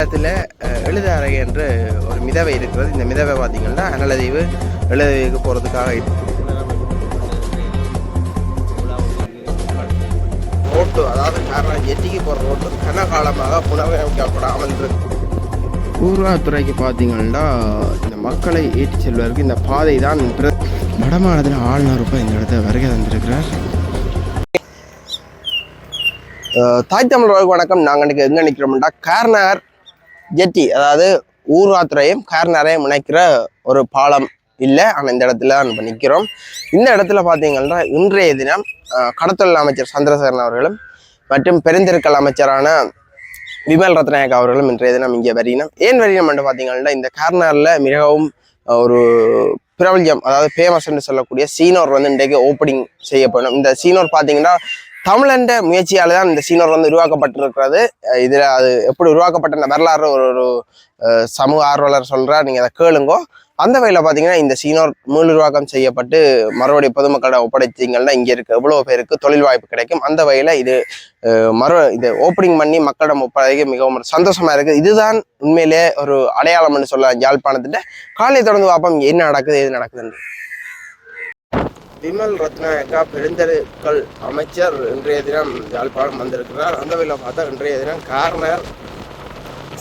இடத்துல அஹ், எழுத அறை என்று ஒரு மிதவை இருக்கிறது. இந்த மிதவை பார்த்தீங்கன்னா அனலதீவு எழுதவைக்கு போகிறதுக்காக ரோட்டு அதாவது காரணம் எட்டிக்கு போகிற ரோட்டு கனகாலமாக புனரமைக்கப்படாமல் இருக்கு ஊர்வாத்துறைக்கு பார்த்தீங்கன்னா இந்த மக்களை ஏற்றி செல்வதற்கு இந்த பாதை தான் வடமாநிலத்தில் ஆளுநர் இப்போ இந்த இடத்த வருகை தந்திருக்கிறார். தாய் தமிழ் வணக்கம். நாங்கள் இன்னைக்கு எங்கே நிற்கிறோம்னா கார்நகர் ஜெட்டி அதாவது ஊர்வாத்துறையும் கார்னரையும் இணைக்கிற ஒரு பாலம் இல்லை. ஆனால் இந்த இடத்துல தான் நம்ம நிற்கிறோம் இந்த இடத்துல பார்த்தீங்கன்னா இன்றைய தினம் கடத்தொழில் அமைச்சர் சந்திரசேகரன் அவர்களும் மற்றும் பெருந்தெருக்கல் அமைச்சரான விமல் ரத்நாயக் அவர்களும் இன்றைய தினம் இங்கே வரினம் ஏன் வரினம் என்று பார்த்தீங்கன்னா இந்த கார்னரில் மிகவும் ஒரு பிரபல்யம் அதாவது ஃபேமஸ் என்று சொல்லக்கூடிய சீனோர் வந்து இன்றைக்கு ஓப்பனிங் செய்யப்படும் இந்த சீனோர் பார்த்தீங்கன்னா தமிழண்ட முயற்சியால் தான் இந்த சீனோர் வந்து உருவாக்கப்பட்டிருக்கிறது. இதில் அது எப்படி உருவாக்கப்பட்ட வரலாறு ஒரு ஒரு சமூக ஆர்வலர் சொல்கிறார் நீங்கள் அதை கேளுங்கோ. அந்த வகையில் பார்த்தீங்கன்னா இந்த சீனோர் மீளுருவாக்கம் செய்யப்பட்டு மறுபடியும் பொதுமக்களிடம் ஒப்படைச்சிங்கன்னா இங்கே இருக்க எவ்வளோ பேருக்கு தொழில் வாய்ப்பு கிடைக்கும். அந்த வகையில் இது மறு இது ஓப்பனிங் பண்ணி மக்களிடம் ஒப்படைக்க மிகவும் சந்தோஷமாக சந்தோஷமா இதுதான் உண்மையிலே ஒரு அடையாளம்னு சொல்லலாம். யாழ்ப்பாணத்திட்ட காலையை தொடர்ந்து பார்ப்போம் என்ன நடக்குது எது நடக்குதுன்னு. விமல் ரத்னாயக்கா பெருந்தெருக்கள் அமைச்சர் இன்றைய தினம் யாழ்ப்பாணம் வந்திருக்கிறார். அந்த வகையில் பார்த்தா இன்றைய தினம் கார்னர்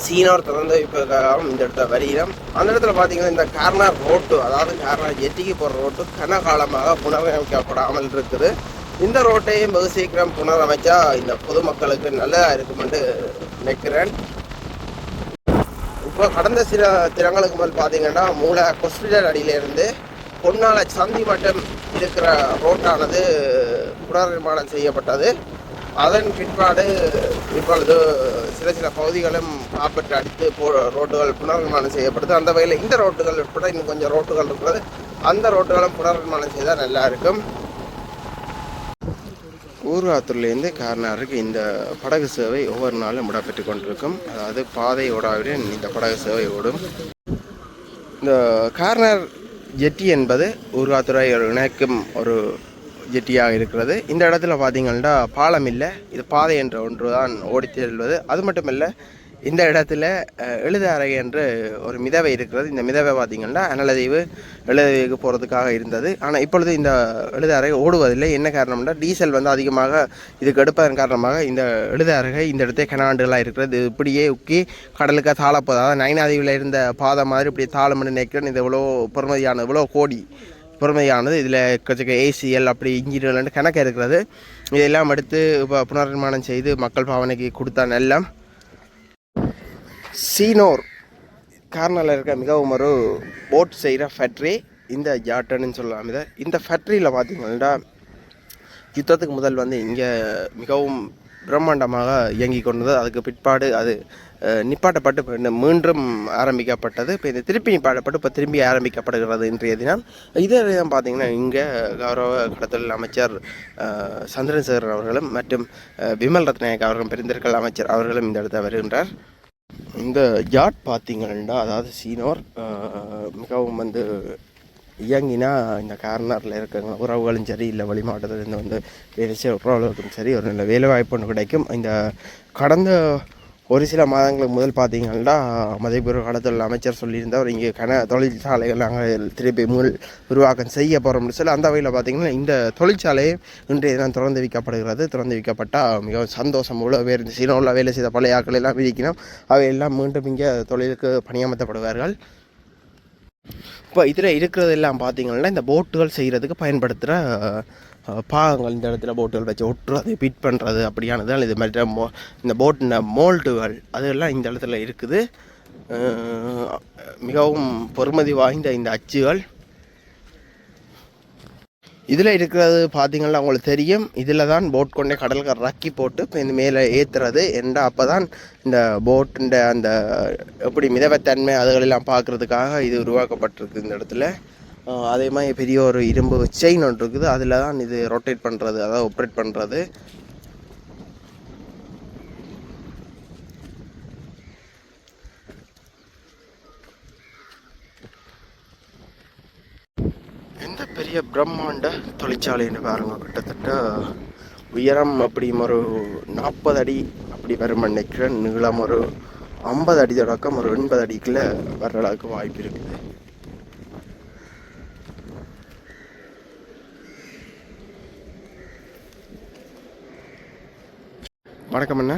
சீனோர் திறந்து வைப்பதற்காகவும் இந்த இடத்துல வருகிறோம். அந்த இடத்துல பார்த்தீங்கன்னா இந்த கார்னர் ரோட்டு அதாவது கார்னர் எட்டிக்கு போகிற ரோட்டு கனகாலமாக புனரமைக்கப்படாமல் இருக்குது. இந்த ரோட்டையும் வெகு சீக்கிரம் புனரமைச்சா இந்த பொதுமக்களுக்கு நல்லதாக இருக்கும் என்று நினைக்கிறேன். இப்போ கடந்த சில தினங்களுக்கு முதல் பார்த்தீங்கன்னா மூல ஹாஸ்பிட்டல் அடியிலேருந்து பொன்னால சந்தி வட்டம் இருக்கிற ரோட்டானது புனர்நிர்மாணம் செய்யப்பட்டது. அதன் பிற்பாடு இப்பொழுது சில சில பகுதிகளும் காப்பற்று அடித்து போ ரோட்டுகள் புனர்நிர்மாணம் செய்யப்படுது. அந்த வகையில் இந்த ரோட்டுகள் உட்பட இன்னும் கொஞ்சம் ரோட்டுகள் இருக்கிறது. அந்த ரோட்டுகளும் புனர்நிர்மாணம் செய்தால் நல்லா இருக்கும். ஊர்காத்தூர்லேருந்து கார்னாருக்கு இந்த படகு சேவை ஒவ்வொரு நாளும் இடம்பெற்று கொண்டிருக்கும். அதாவது பாதை ஓடாவிடன் இந்த படகு சேவை ஓடும். இந்த கார்னர் ஜெட்டி என்பது ஊர்காத்துறை இணைக்கும் ஒரு ஜெட்டியாக இருக்கிறது. இந்த இடத்துல பார்த்தீங்கன்னா பாலம் இல்லை. இது பாதை என்ற ஒன்று தான் ஓடி செல்வது. அது மட்டும் இல்லை இந்த இடத்துல அஹ், எழுத அறை என்று ஒரு மிதவை இருக்கிறது. இந்த மிதவை பார்த்திங்கன்னா அனலதீவு எழுதவைக்கு போகிறதுக்காக இருந்தது. ஆனால் இப்பொழுது இந்த எழுத அறை ஓடுவதில்லை. என்ன காரணம்னா டீசல் வந்து அதிகமாக இதுக்கு எடுப்பதன் காரணமாக இந்த எழுத அறைகை இந்த இடத்தே கனாண்டுகளாக இருக்கிறது. இப்படியே உக்கி கடலுக்கு தாளப்போது. நயனாதீவில் இருந்த பாதை மாதிரி இப்படி தாளம்னு நினைக்கிறேன். இது இவ்வளோ பொறுமதியான இவ்வளோ கோடி பொறுமையானது. இதில் கொஞ்சம் ஏசிஎல் அப்படி இன்ஜினியர்லன்னு கணக்கு இருக்கிறது. இதெல்லாம் எடுத்து இப்போ புனர்நிர்மாணம் செய்து மக்கள் பாவனைக்கு கொடுத்தா நெல்லம் சீனோர் கார்னரில் இருக்க மிகவும் ஒரு போட் செய்கிற ஃபேக்ட்ரி இந்த ஜாட்டன்னு சொல்லலாம் இதை. இந்த ஃபேக்ட்ரியில் பார்த்தீங்கன்னா யுத்தத்துக்கு முதல் வந்து இங்கே மிகவும் பிரம்மாண்டமாக இயங்கி கொண்டது. அதுக்கு பிற்பாடு அது நிப்பாட்டப்பட்டு மீண்டும் ஆரம்பிக்கப்பட்டது. இப்போ இது திருப்பி நிப்பாட்டப்பட்டு இப்போ திரும்பி ஆரம்பிக்கப்படுகிறது இன்றைய தினம். இதே தான் பார்த்தீங்கன்னா இங்கே கௌரவ கடத்தல் அமைச்சர் சந்திரசேகர் சந்திரசேகரன் அவர்களும் மற்றும் விமல் ரத்நாயக் அவர்களும் பெருந்திருக்கல் அமைச்சர் அவர்களும் இந்த இடத்தை வருகின்றார். இந்த ஜாட் பார்த்தீங்கன்னா அதாவது சீனோர் மிகவும் வந்து இயங்கினா இந்த கார்னரில் இருக்கிற உறவுகளும் சரி இல்லை வெளிமாவட்டத்திலேருந்து வந்து வேலை செய்ய உறவுகளுக்கும் சரி ஒரு நல்ல வேலை வாய்ப்பு ஒன்று கிடைக்கும். இந்த கடந்த ஒரு சில மாதங்களுக்கு முதல் பார்த்தீங்கன்னா மதிப்பூர் காலத்தில் அமைச்சர் சொல்லியிருந்தவர் இங்கே கன தொழிற்சாலைகள் நாங்கள் திருப்பி முதல் உருவாக்கம் செய்ய போகிறோம்னு சொல்லி அந்த வகையில் பார்த்தீங்கன்னா இந்த தொழிற்சாலையை இன்றைய தான் திறந்து வைக்கப்படுகிறது. திறந்து வைக்கப்பட்டால் மிகவும் சந்தோஷம். உள்ள வேறு இந்த சீனோவில் வேலை செய்த பழைய ஆட்கள் எல்லாம் விதிக்கணும் அவை எல்லாம் மீண்டும் இங்கே தொழிலுக்கு பணியமர்த்தப்படுவார்கள். இப்போ இதில் இருக்கிறது எல்லாம் பார்த்தீங்கன்னா இந்த போட்டுகள் செய்கிறதுக்கு பயன்படுத்துகிற பாகங்கள் இந்த இடத்துல போட்டுகள் வச்சு ஒட்டுறது பிட் பண்ணுறது அப்படியானது இது மாதிரி மோ இந்த போட்டின் இந்த மோல்டுகள் அதெல்லாம் இந்த இடத்துல இருக்குது. மிகவும் பொறுமதி வாய்ந்த இந்த அச்சுகள். இதில் இருக்கிறது பார்த்தீங்கன்னா உங்களுக்கு தெரியும். இதில் தான் போட் கொண்டே கடலுக்கு ரக்கி போட்டு இப்போ இந்த மேலே ஏற்றுறது என்ற அப்போ தான் இந்த போட்டுண்ட அந்த எப்படி மிதவத்தன்மை அதுகளெல்லாம் பார்க்குறதுக்காக இது உருவாக்கப்பட்டிருக்கு இந்த இடத்துல. அதே மாதிரி பெரிய ஒரு இரும்பு செயின் ஒன்று இருக்குது. அதில் தான் இது ரொட்டேட் பண்ணுறது அதாவது ஆப்ரேட் பண்ணுறது எந்த பெரிய பிரம்மாண்ட தொழிற்சாலைன்னு பாருங்க. கிட்டத்தட்ட உயரம் அப்படி ஒரு நாற்பது அடி அப்படி வரும் நினைக்கிறேன். நீளம் ஒரு ஐம்பது அடி தொடக்கம் ஒரு எண்பது அடிக்குள்ளே வர்ற அளவுக்கு வாய்ப்பு இருக்குது. வணக்கம் அண்ணா.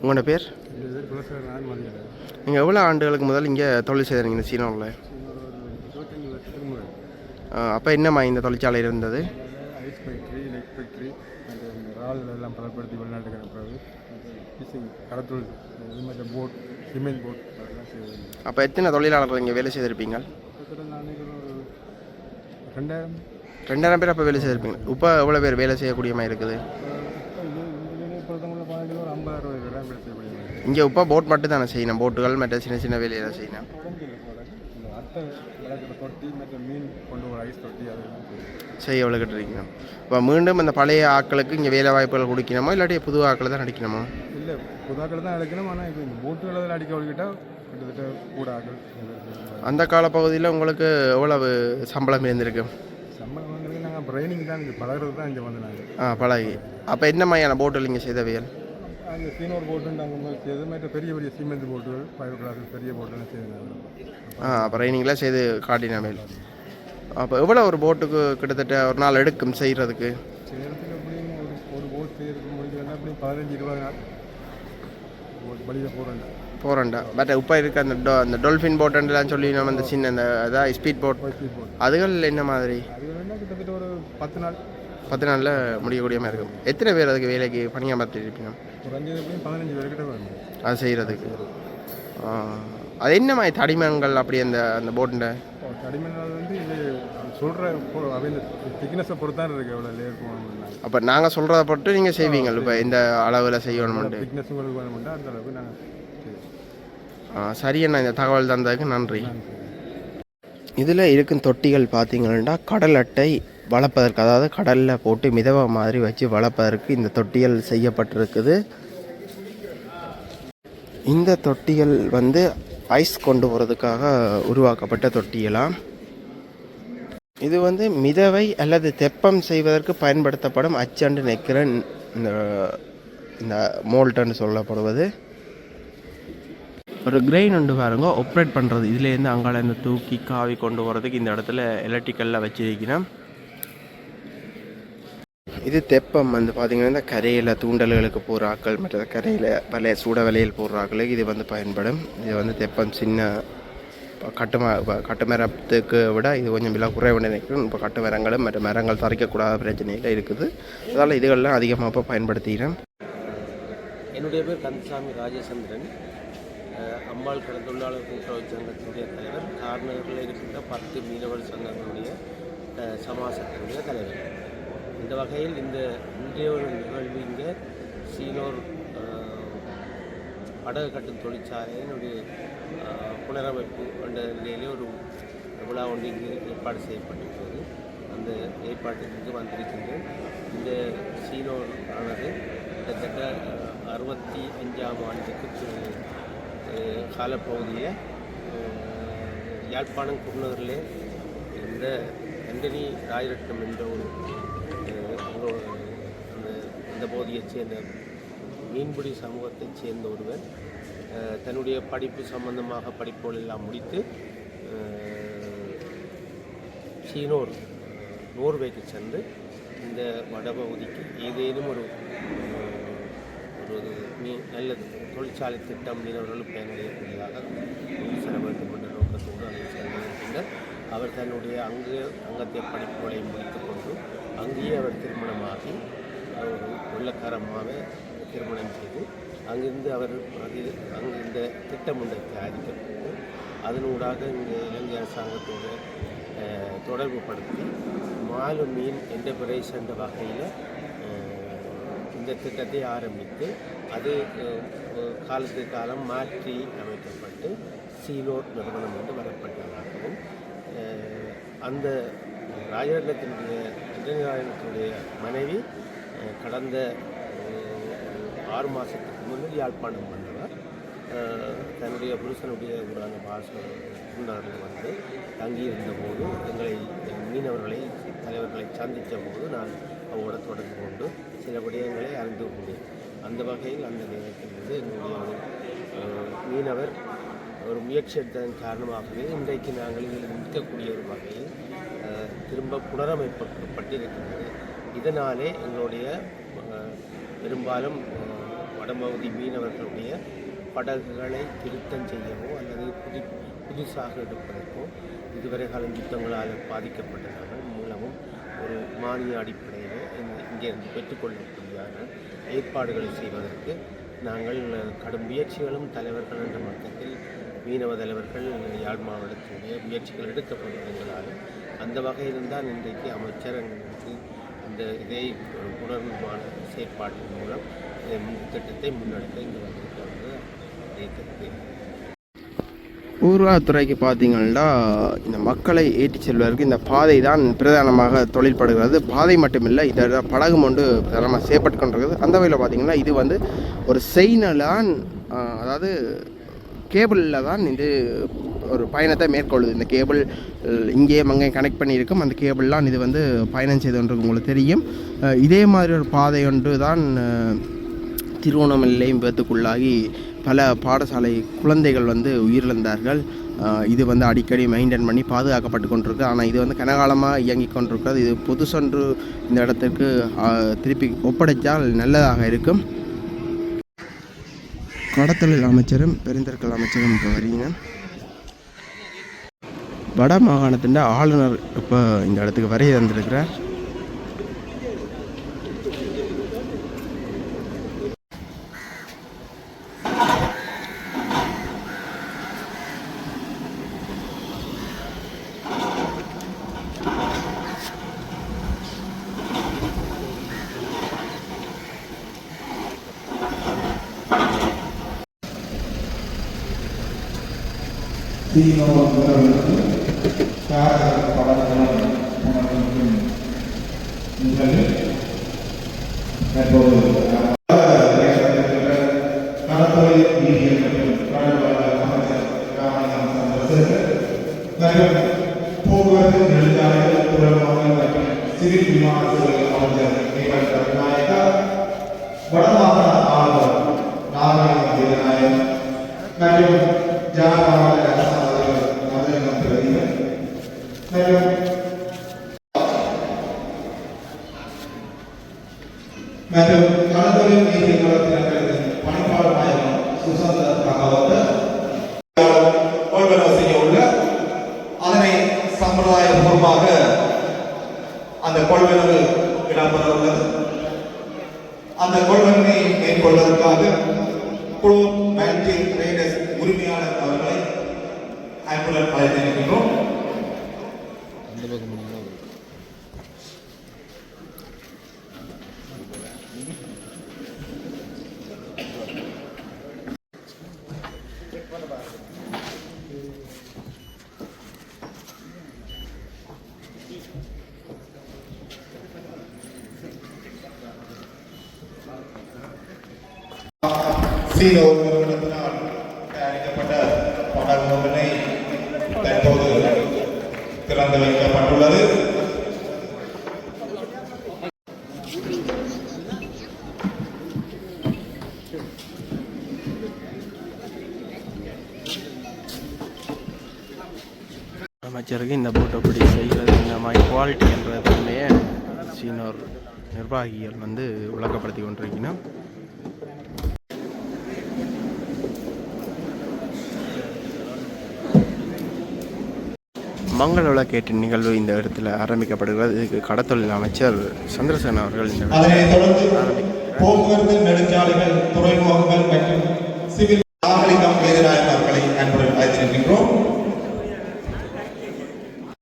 உங்களோட பேர்? நீங்கள் எவ்வளோ ஆண்டுகளுக்கு முதல் இங்கே தொழில் செய்கிறீங்க இந்த சீனோவில்? அப்போ என்னம்மா இந்த தொழிற்சாலை இருந்தது? ஐஸ் ஃபேக்ட்ரி லெக் ஃபேக்ட்ரி எல்லாம் பதப்படுத்தி வெளிநாட்டுக்கு அனுப்புறது ஃபிஷிங் கடத்தொழில் இது மாதிரி போட் சிமெண்ட் போட் அதெல்லாம் செய்வது அப்போ எத்தனை தொழிலாளர்கள் இங்கே வேலை செய்திருப்பீங்க? ரெண்டாயிரம். ரெண்டாயிரம் பேர் அப்போ வேலை செய்திருப்பீங்க. இப்போ எவ்வளோ பேர் வேலை செய்யக்கூடிய மாதிரி இருக்குது இப்போ இது இந்த பொறுத்தவங்களை பாண்டியில் ஒரு ஐம்பதாயிரம் ரூபாய் வேலை வேலை செய்யக்கூடிய மாதிரி இங்கே இப்போ போட் மட்டும் தானே செய்யணும். போட்டுகள் மற்ற சின்ன சின்ன வேலையெல்லாம் செய்யணும். செய்ய எவ்வளோக்கிட்டு இருக்கணும் இப்போ மீண்டும் இந்த பழைய ஆட்களுக்கு இங்கே வேலை வாய்ப்புகள் கொடுக்கணுமோ? இல்லாட்டி புது ஆட்களை தான் நடிக்கணுமா இல்லை புதாக்கள் தான் அடிக்கணும். ஆனால் இப்போ இந்த போட்டுகள் அடிக்க ஒழிக்கிட்டால் கிட்டத்தட்ட கூட ஆக்கள். அந்த காலப்பகுதியில் உங்களுக்கு எவ்வளவு சம்பளம் இருந்திருக்கு? சம்பளம் நாங்கள் ட்ரைனிங் தான் இங்கே பழகிறது தான் இங்கே வந்து நாங்கள் ஆ பழகி. அப்போ என்ன மாதிரியான போட்டில் இங்கே செய்தவியல் அந்த சீனோர் போட்டு நாங்கள் செய்து மாதிரி பெரிய பெரிய சிமெண்ட் போட்டுகள் ஃபைவ் கிளாஸ் பெரிய போட்டுலாம் செய்து ஆ அப்போ ரைனிங்லாம் செய்து காட்டினாமல் அப்போ எவ்வளோ ஒரு போட்டுக்கு கிட்டத்தட்ட ஒரு நாள் எடுக்கும் செய்கிறதுக்கு செய்கிறதுக்கு எப்படியும் ஒரு ஒரு போட் செய்கிறதுக்கு முடிக்கிறதுனா எப்படியும் பதினஞ்சு இருபது நாள். வழியில் போகிறேன் போகிறேன்டா பட் இப்போ இருக்க அந்த டொ அந்த டொல்ஃபின் போட்டுலாம் சொல்லி நம்ம அந்த சின்ன அந்த அதான் ஸ்பீட் போட் அதுகள் என்ன மாதிரி? கிட்டத்தட்ட ஒரு பத்து நாள். பத்து நாளில் முடியக்கூடிய மாதிரி இருக்கும். எத்தனை பேர் அதுக்கு வேலைக்கு பணியாக பார்த்துருப்பீங்க ஒரு அஞ்சு எப்படியும் பதினஞ்சு பேர்கிட்ட வேணும் அது செய்கிறதுக்கு அது என்ன மாதிரி தடிமங்கள் அப்படி அந்த அந்த போட்டுண்ட? கடிமண் நாள் வந்து இது சொல்கிற அவங்க திக்னஸை பொறுத்தான் இருக்குது எவ்வளோ லேயர் போகணும்னா அப்போ நாங்கள் சொல்கிறத பொறுத்து நீங்கள் செய்வீங்க இப்போ இந்த அளவில் செய்யணும்னு திக்னஸ் உங்களுக்கு வேணும்னா அந்த அளவுக்கு நாங்கள் சரி அண்ணா இந்த தகவல் தந்ததுக்கு நன்றி. இதில் இருக்கும் தொட்டிகள் பார்த்தீங்கன்னா கடல் அட்டை வளர்ப்பதற்கு அதாவது கடலில் போட்டு மிதவ மாதிரி வச்சு வளர்ப்பதற்கு இந்த தொட்டியல் செய்யப்பட்டிருக்குது. இந்த தொட்டியல் வந்து ஐஸ் கொண்டு போகிறதுக்காக உருவாக்கப்பட்ட தொட்டியலாம் இது வந்து மிதவை அல்லது தெப்பம் செய்வதற்கு பயன்படுத்தப்படும் அச்சண்டு நெக்கிற இந்த இந்த மோல்ட்டுன்னு சொல்லப்படுவது. ஒரு கிரெயின் உண்டு பாருங்க ஆப்ரேட் பண்ணுறது இதுலேருந்து அங்கால இந்த தூக்கி காவி கொண்டு போகிறதுக்கு இந்த இடத்துல எலக்ட்ரிக்கலில் வச்சிருக்கிறேன். இது தெப்பம். வந்து பார்த்திங்கன்னா இந்த கரையில் தூண்டல்களுக்கு போகிற ஆக்கள் மற்ற கரையில் வலைய சூட வலையில் போடுற ஆக்களுக்கு இது வந்து பயன்படும். இது வந்து தெப்பம் சின்ன கட்டும கட்டுமரத்துக்கு விட இது கொஞ்சம் விலை குறைவு நினைக்கிறோம் இப்போ கட்டு மரங்களும் மற்ற மரங்கள் தரைக்கக்கூடாத பிரச்சனையில் இருக்குது. அதால் இதுகள்லாம் அதிகமாக இப்போ பயன்படுத்திக்கிறேன். என்னுடைய பேர் கந்தசாமி ராஜேசந்திரன் அம்பாள் கடல் தொழிலாளர் கூட்டுறவு சங்கத்தினுடைய தலைவர். கார்நகரில் இருக்கின்ற பத்து மீனவர் சங்கங்களுடைய சமாசத்தினுடைய தலைவர். இந்த வகையில் இந்த இன்றைய ஒரு நிகழ்வு இங்கே சீனோர் படகு கட்டும் தொழிற்சாலையினுடைய புனரமைப்பு என்ற நிலையிலே ஒரு விழா ஒன்று இங்கு ஏற்பாடு செய்யப்பட்டிருக்கிறது. அந்த ஏற்பாட்டிற்கு வந்திருக்கின்றேன். இந்த சீனோர் ஆனது கிட்டத்தட்ட அறுபத்தி அஞ்சாம் ஆண்டுக்கு காலப்பகுதியில் யாழ்ப்பாணம் குருநகரிலே இந்த ஆண்டனி ராயரட்னம் என்ற ஒரு போதியைச் சேர்ந்த மீன்பிடி சமூகத்தைச் சேர்ந்த ஒருவர் தன்னுடைய படிப்பு சம்பந்தமாக படிப்புகள் எல்லாம் முடித்து சீனோர் நோர்வேக்கு சென்று இந்த வடபகுதிக்கு ஏதேனும் ஒரு ஒரு மீ நல்ல தொழிற்சாலை திட்டம் மீனவர்களும் பயனடையக்கூடியதாக கொண்டு செல்ல வேண்டும் என்ற நோக்கத்தோடு அங்கே சென்ற பின்னர் அவர் தன்னுடைய அங்கு அங்கத்திய படிப்புகளை முடித்துக்கொண்டு அங்கேயே அவர் திருமணமாகி ஒரு வெள்ளக்காரமாக திருமணம் செய்து அங்கிருந்து அவர் அது அங்கு இந்த திட்டம் ஒன்றை தயாரிக்கப்பட்டு அதனூடாக இங்கே இலங்கை அரசாங்கத்தோடு தொடர்பு படுத்தி மாலு மீன் என்டர்பிரைஸ் என்ற வகையில் இந்த திட்டத்தை ஆரம்பித்து அது காலத்து காலத்துக்கு காலம் மாற்றி அமைக்கப்பட்டு சீலோட் நிறுவனம் என்று வரப்பட்டதாகவும் அந்த ராஜரத்னத்தினுடைய ராஜரத்னத்தினுடைய மனைவி கடந்த ஆறு மாதத்துக்கு முன்னர் யாழ்ப்பாணம் பண்ணவர் தன்னுடைய புருஷனுடைய ஊரான பாசனரில் வந்து தங்கியிருந்த போது எங்களை மீனவர்களை தலைவர்களை சந்தித்த போது நான் அவரோட தொடர்பு கொண்டு சில விடயங்களை அறிந்து கொண்டேன். அந்த வகையில் அந்த நேரத்தில் வந்து எங்களுடைய ஒரு மீனவர் ஒரு முயற்சி எடுத்ததன் காரணமாகவே இன்றைக்கு நாங்கள் இதில் நிற்கக்கூடிய ஒரு வகையில் திரும்ப திரும்ப புனரமைக்கப்பட்டிருக்கின்றது. இதனாலே எங்களுடைய பெரும்பாலும் வடம்பகுதி வடபகுதி மீனவர்களுடைய படகுகளை திருத்தம் செய்யவோ அல்லது புதி புதுசாக எடுப்பதற்கோ இதுவரை காலம் யுத்தங்களால் பாதிக்கப்பட்டவர்கள் மூலமும் ஒரு மானிய அடிப்படையில் இந்த- இங்கிருந்து பெற்றுக்கொள்ளக்கூடியான ஏற்பாடுகளை செய்வதற்கு நாங்கள் கடும் முயற்சிகளும் தலைவர்கள் என்ற மட்டத்தில் மீனவ தலைவர்கள் யாழ் மாவட்டத்தினுடைய முயற்சிகள் எடுக்கப்படும் அந்த வகையில்தான் இன்றைக்கு அமைச்சர் எங்களுக்கு இந்த இதை உணர்வுமான செயற்பாட்டின் மூலம் திட்டத்தை முன்னெடுக்க ஊர்வலத்துறைக்கு பார்த்தீங்கன்னா இந்த மக்களை ஏற்றிச் செல்வதற்கு இந்த பாதை தான் பிரதானமாக தொழில்படுகிறது. பாதை மட்டுமில்லை இந்த படகு ஒன்று பிரதானமாக செய்யப்பட்டுக்கொண்டிருக்கிறது அந்த வகையில் பார்த்திங்கன்னா இது வந்து ஒரு செயினலான் அதாவது கேபிளில் தான் இது ஒரு பயணத்தை மேற்கொள்ளுது. இந்த கேபிள் இங்கேயே அங்கே கனெக்ட் பண்ணியிருக்கும். அந்த கேபிள்லாம் இது வந்து பயணம் செய்து உங்களுக்கு தெரியும். இதே மாதிரி ஒரு பாதை ஒன்று தான் அஹ், விபத்துக்குள்ளாகி பல பாடசாலை குழந்தைகள் வந்து உயிரிழந்தார்கள். இது வந்து அடிக்கடி மெயின்டைன் பண்ணி பாதுகாக்கப்பட்டு கொண்டிருக்கு. ஆனால் இது வந்து கனகாலமாக இயங்கி கொண்டிருக்கிறது. இது புதுசொன்று இந்த இடத்திற்கு திருப்பி ஒப்படைத்தால் நல்லதாக இருக்கும். கடத்தொழில் அமைச்சரும் பெருந்தற்கல் அமைச்சரும் இப்போ வரீங்க வட மாகாணத்தின் ஆளுநர் இப்போ இந்த இடத்துக்கு வரைய தந்திருக்கிறார் போக்குவரத்து மேலும் மற்றும் நீதி களத்தினர்களின் பணிப்பாளர் நாயகம் செய்ய உள்ள அதனை சம்பிரதாயபூர்வமாக அந்த கொள்வனவு இடம்பெற உள்ளது. அந்த கொள்வனை மேற்கொள்வதற்காக குழு மேன்டி ட்ரேடர்ஸ் உரிமையாளர் அவர்களை அன்புடன் அழைத்திருக்கின்றோம் சீரோ நிறுவனத்தினால் தயாரிக்கப்பட்ட படகுகளை தற்போது திறந்து வைக்கப்பட்டுள்ளது. சீனோர் நிர்வாகிகள் வந்து விளக்கப்படுத்தி கொண்டிருக்கணும் மங்கள விளக்கேற்று நிகழ்வு இந்த இடத்துல ஆரம்பிக்கப்படுகிறது. இதுக்கு கடத்தொழில் அமைச்சர் சந்திரசேகரன் அவர்கள் இந்த போக்குவரத்து நெடுஞ்சாலைகள் துறைமுகங்கள் மற்றும்